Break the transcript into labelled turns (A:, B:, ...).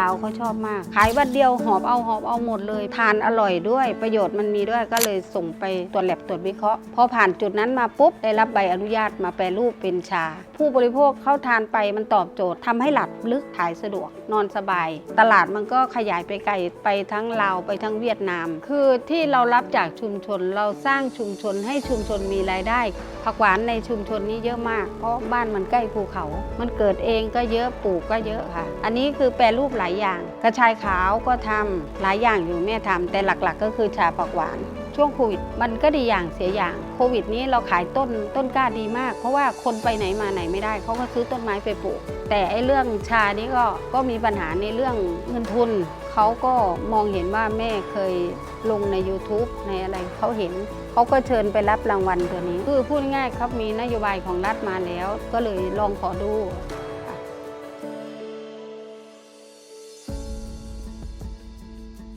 A: ลาวเขาชอบมาก ขายวันเดียวหอบเอาหอบเอาหมดเลย ทานอร่อยด้วย ประโยชน์มันมีด้วยก็เลยส่งไปตรวจแลบตรวจวิเคราะห์พอผ่านจุดนั้นมาปุ๊บได้รับใบอนุญาตมาแปรรูปเป็นชา ผู้บริโภคเข้าทานไปมันตอบโจทย์ทำให้หลับลึกถ่ายสะดวก นอนสบาย ตลาดมันก็ขยายไปไกลไปทั้งลาวไปทั้งเวียดนาม คือที่เรารับจากชุมชนเราสร้างชุมชนให้ชุมชนมีรายได้ผักหวานในชุมชนนี้เยอะมาก เพราะบ้านมันใกล้ภูเขา มันเกิดเองก็เยอะปลูกก็เยอะค่ะ อันนี้คือแปรรูปหลายอย่าง กระชายขาวก็ทำหลายอย่างอยู่แม่ทำแต่หลักๆ ก็คือชาผักหวาน ช่วงโควิดมันก็ดีอย่างเสียอย่างโควิดนี้เราขายต้นต้นกล้าดีมาก เพราะว่าคนไปไหนมาไหนไม่ได้เขาก็ซื้อต้นไม้ไปปลูก แต่ไอ้เรื่องชานี้ก็ก็มีปัญหาในเรื่องเงินทุนเขาก็มองเห็นว่าแม่เคยลงใน YouTube ในอะไรเขาเห็นเขาก็เชิญไปรับรางวัลตัวนี้ คือพูดง่ายๆครับมีนโยบายของรัฐมาแล้ว ก็เลยลองขอดู